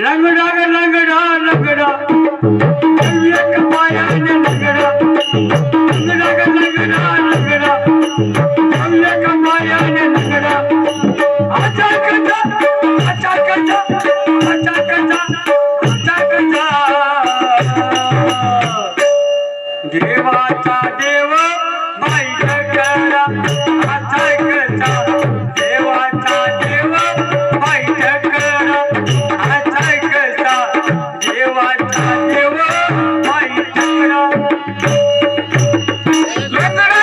रंग मायाकडा लकडा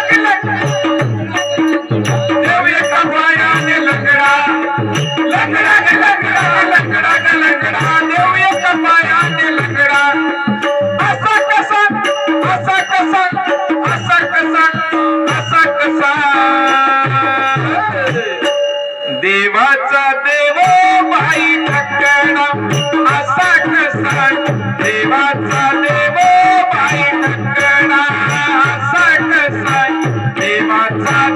के लकडा लकडा लकडा नव्या मायाकडा कसा कसा Mm-hmm.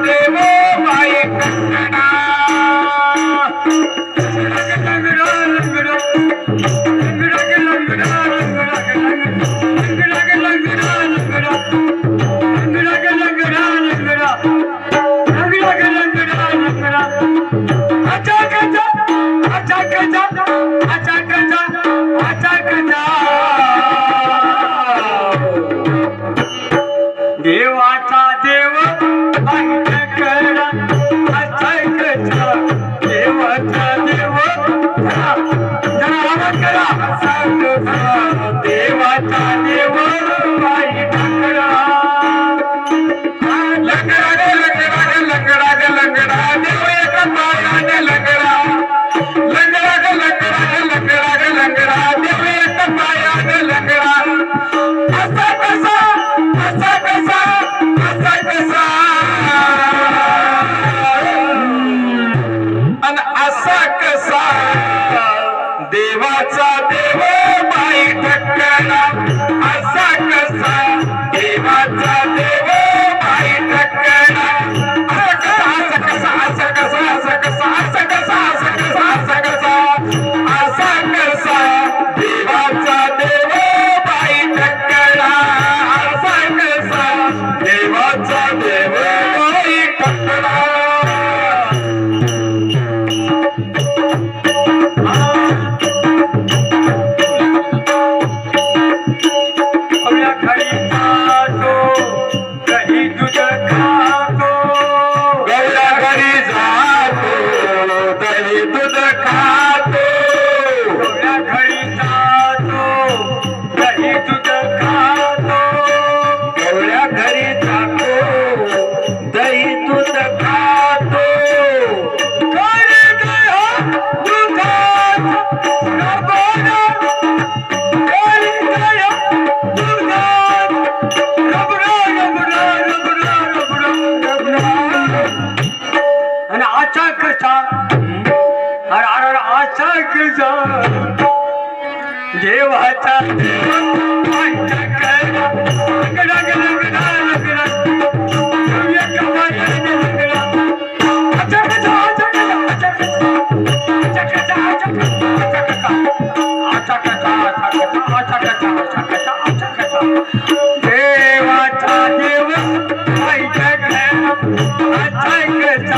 Thank you. Let's go. तुझा देवाचा देवाचा देव अच्छा अच्छा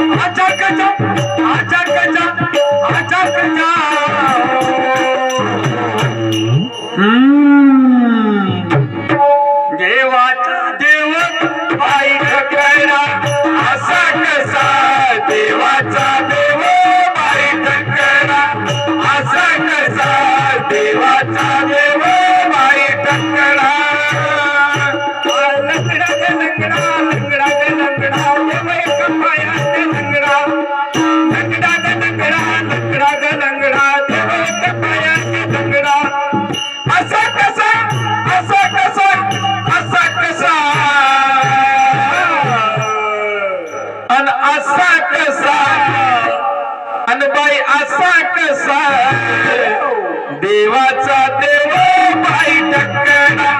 सात देवाचा देव बाई टक्कडा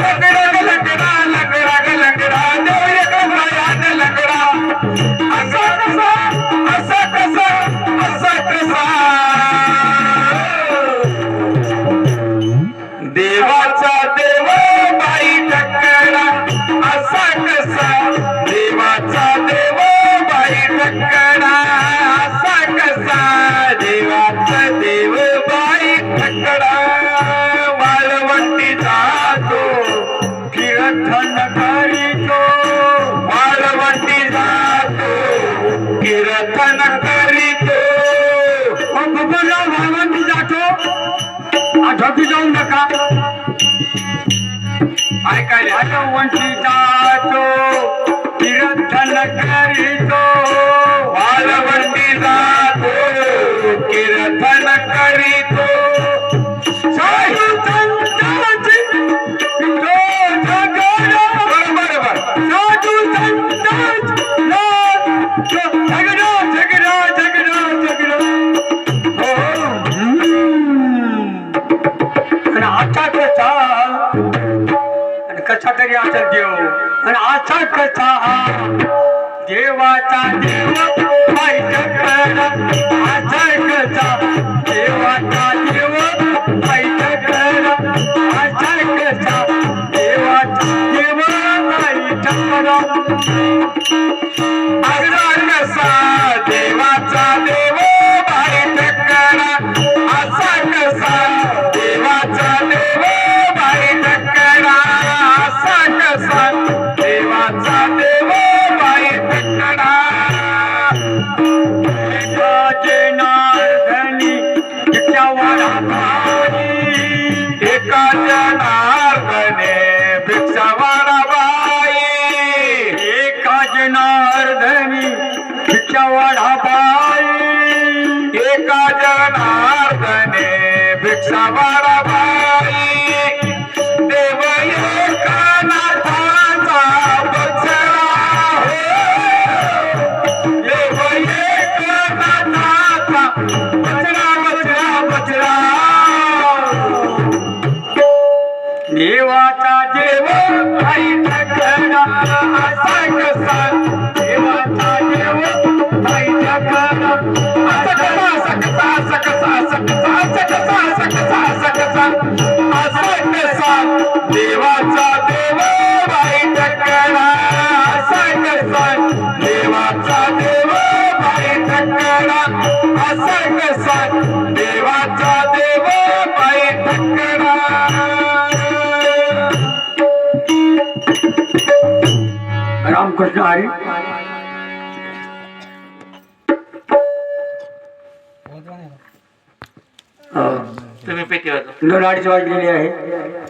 लगडा लगडा लगडा जाऊ नका ऐकायला वंशीचा देवाचा देव आणि असा कसा हा देवाचा देव पाहिजे असा कसा देवाचा meu प्रश्न आहे तुम्ही पेटी वाजवा वाजलेली आहे